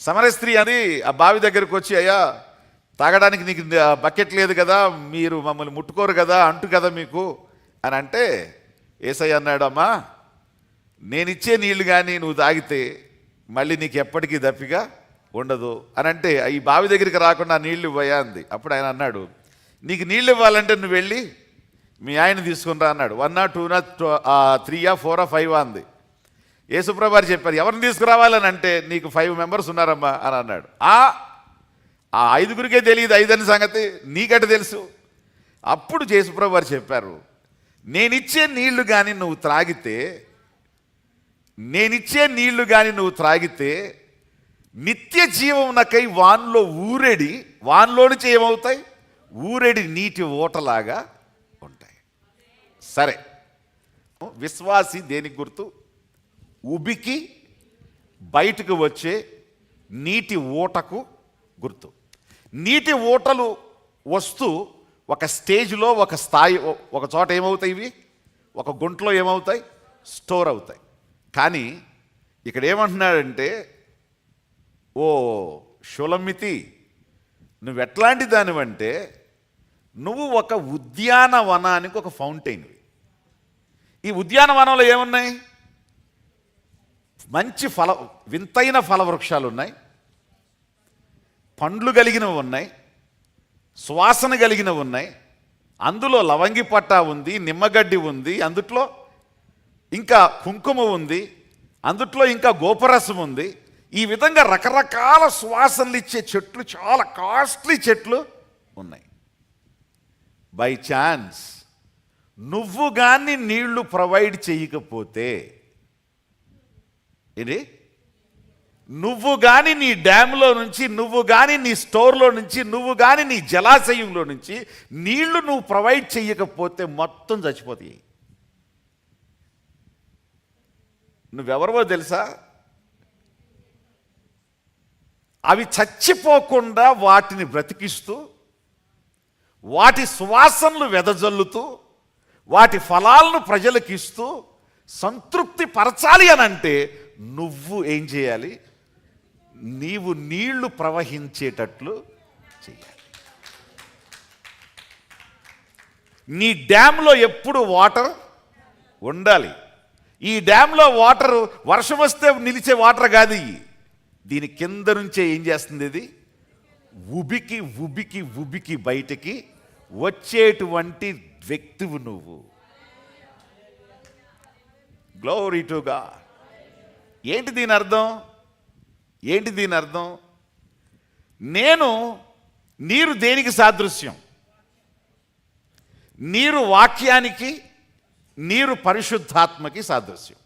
సమర స్త్రీ అని ఆ బావి దగ్గరికి వచ్చి అయ్యా తాగడానికి నీకు బకెట్ లేదు కదా మీరు మమ్మల్ని ముట్టుకోరు కదా అంటు కదా మీకు. అని అంటే ఏసై అన్నాడమ్మా నేనిచ్చే నీళ్ళు కానీ నువ్వు తాగితే మళ్ళీ నీకు ఎప్పటికీ దప్పిగా ఉండదు. అని అంటే ఈ బావి దగ్గరికి రాకుండా నీళ్ళు ఇవ్వయా అంది. అప్పుడు ఆయన అన్నాడు నీకు నీళ్ళు ఇవ్వాలంటే నువ్వు వెళ్ళి మీ ఆయన తీసుకుని రా అన్నాడు. వన్ ఆ టూ నా త్రీయా ఫోరా ఫైవ్ అంది. యేసుప్రభారు చెప్పారు ఎవరిని తీసుకురావాలని అంటే నీకు ఫైవ్ మెంబర్స్ ఉన్నారమ్మా అని అన్నాడు. ఆ ఆ ఐదుగురికే తెలియదు ఐదని సంగతి నీకట తెలుసు. అప్పుడు యేసుప్రభారు చెప్పారు నేనిచ్చే నీళ్ళు కానీ నువ్వు త్రాగితే నేనిచ్చే నీళ్ళు కానీ నువ్వు త్రాగితే నిత్య జీవమునకై వాన్లో ఊరెడి వాన్లో నుంచి ఏమవుతాయి? ఊరెడి నీటి ఓటలాగా ఉంటాయి. సరే. విశ్వాసి దేనికి గుర్తు? ఉబికి బయటకు వచ్చే నీటి ఊటకు గుర్తు. నీటి ఊటలు వస్తూ ఒక స్టేజ్లో ఒక స్థాయి ఒక చోట ఏమవుతాయి ఇవి? ఒక గుంటలో ఏమవుతాయి? స్టోర్ అవుతాయి. కానీ ఇక్కడ ఏమంటున్నాడంటే ఓ షులమితి నువ్వు ఎట్లాంటి దానివంటే నువ్వు ఒక ఉద్యానవనానికి ఒక ఫౌంటైన్వి. ఈ ఉద్యానవనంలో ఏమున్నాయి? మంచి ఫల వింతైన ఫల వృక్షాలు ఉన్నాయి. పండ్లు కలిగినవి ఉన్నాయి. సువాసన కలిగినవి ఉన్నాయి. అందులో లవంగి పట్టా ఉంది నిమ్మగడ్డి ఉంది అందుట్లో ఇంకా కుంకుమ ఉంది అందుట్లో ఇంకా గోపరసం ఉంది. ఈ విధంగా రకరకాల సువాసనలు ఇచ్చే చెట్లు చాలా కాస్ట్లీ చెట్లు ఉన్నాయి. బై ఛాన్స్ నువ్వు కానీ నీళ్ళు ప్రొవైడ్ చేయకపోతే ఇది నువ్వు కానీ నీ డ్యామ్లో నుంచి నువ్వు కానీ నీ స్టోర్లో నుంచి నువ్వు కానీ నీ జలాశయంలో నుంచి నీళ్ళు నువ్వు ప్రొవైడ్ చేయకపోతే మొత్తం చచ్చిపోతాయి. నువ్వెవరివో తెలుసా? అవి చచ్చిపోకుండా వాటిని బ్రతికిస్తూ వాటి సువాసనలు వెదజల్లుతూ వాటి ఫలాలను ప్రజలకు ఇస్తూ సంతృప్తి పరచాలి అని అంటే నువ్వు ఏం చేయాలి? నీవు నీళ్ళు ప్రవహించేటట్లు చేయాలి నీ డ్యాంలో ఎప్పుడు వాటర్ ఉండాలి? ఈ డ్యాంలో వాటర్ వర్షం వస్తే నిలిచే వాటర్ కాదు దీని కింద నుంచే ఏం చేస్తుంది ఇది? ఉబికి ఉబికి ఉబికి బయటికి వచ్చేటువంటి వ్యక్తివు నువ్వు. గ్లోరీ టు గాడ్ ఏంటి దీని అర్థం? ఏంటి దీని అర్థం? నేను నీరు దేనికి సాదృశ్యం? నీరు వాక్యానికి నీరు పరిశుద్ధాత్మకి సాదృశ్యం.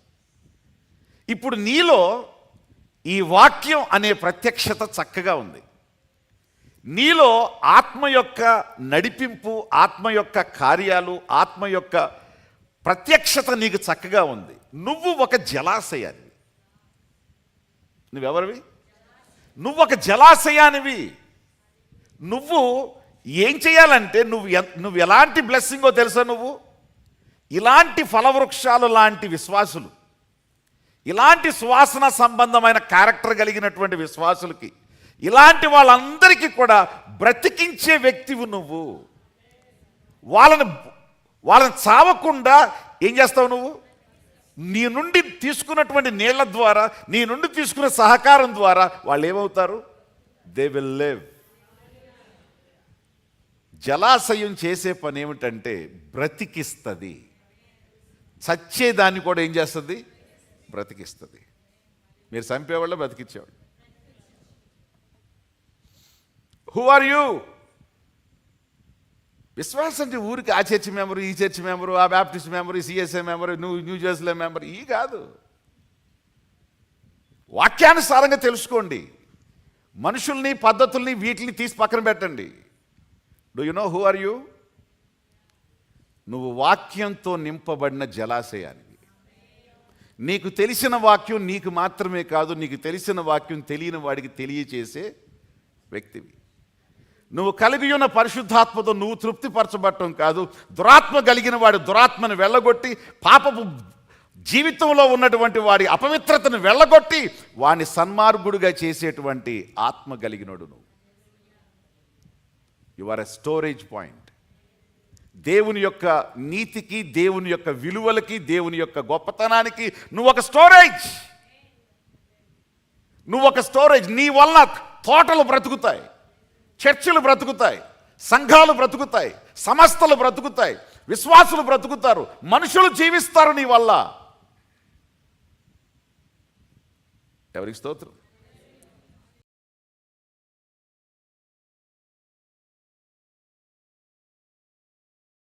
ఇప్పుడు నీలో ఈ వాక్యం అనే ప్రత్యక్షత చక్కగా ఉంది. నీలో ఆత్మ యొక్క నడిపింపు ఆత్మ యొక్క కార్యాలు ఆత్మ యొక్క ప్రత్యక్షత నీకు చక్కగా ఉంది. నువ్వు ఒక జలాశయాన్ని. నువ్వెవరివి? నువ్వు ఒక జలాశయానివి. నువ్వు ఏం చేయాలంటే నువ్వు నువ్వు ఎలాంటి బ్లెస్సింగో తెలుసా నువ్వు? ఇలాంటి ఫలవృక్షాలు లాంటి విశ్వాసులు. ఇలాంటి సువాసన సంబంధమైన క్యారెక్టర్ కలిగినటువంటి విశ్వాసులకి ఇలాంటి వాళ్ళందరికీ కూడా బ్రతికించే వ్యక్తివు నువ్వు. వాళ్ళని వాళ్ళని చావకుండా ఏం చేస్తావు నువ్వు? నీ నుండి తీసుకున్నటువంటి నీళ్ళ ద్వారా నీ నుండి తీసుకున్న సహకారం ద్వారా వాళ్ళు ఏమవుతారు? దే విల్ లివ్ జలాశయం చేసే పని ఏమిటంటే బ్రతికిస్తుంది. చచ్చేదాన్ని కూడా ఏం చేస్తుంది? బ్రతికిస్తుంది. మీరు చంపేవాళ్ళు బ్రతికించేవాళ్ళు హూ ఆర్ యూ విశ్వాసం అంటే ఊరికి ఆ చర్చి మెంబరు ఈ చర్చ్ మెంబరు ఆ బ్యాప్టిస్ట్ మెంబరు సిఎస్ఏ మెంబరు నువ్వు న్యూ జెర్సీలో మెంబరు ఈ కాదు. వాక్యానుసారంగా తెలుసుకోండి. మనుషుల్ని పద్ధతుల్ని వీటిని తీసి పక్కన పెట్టండి. Do you know who are you నువ్వు వాక్యంతో నింపబడిన జలాశయానికి నీకు తెలిసిన వాక్యం నీకు మాత్రమే కాదు నీకు తెలిసిన వాక్యం తెలియని వాడికి తెలియచేసే వ్యక్తివి. నువ్వు కలిగి ఉన్న పరిశుద్ధాత్మతో నువ్వు తృప్తిపరచబట్టం కాదు. దురాత్మ కలిగిన వాడు దురాత్మను వెళ్ళగొట్టి పాపపు జీవితంలో ఉన్నటువంటి వాడి అపవిత్రతను వెళ్ళగొట్టి వాని సన్మార్గుడుగా చేసేటువంటి ఆత్మ కలిగినోడు నువ్వు. You are a storage point దేవుని యొక్క నీతికి దేవుని యొక్క విలువలకి దేవుని యొక్క గొప్పతనానికి నువ్వు ఒక స్టోరేజ్ నువ్వు ఒక స్టోరేజ్ నీ వల్ల తోటలు బ్రతుకుతాయి. చర్చిలు బ్రతుకుతాయి సంఘాలు బ్రతుకుతాయి సంస్థలు బ్రతుకుతాయి విశ్వాసులు బ్రతుకుతారు మనుషులు జీవిస్తారు నీ వల్ల. ఎవరికి స్తోత్రం?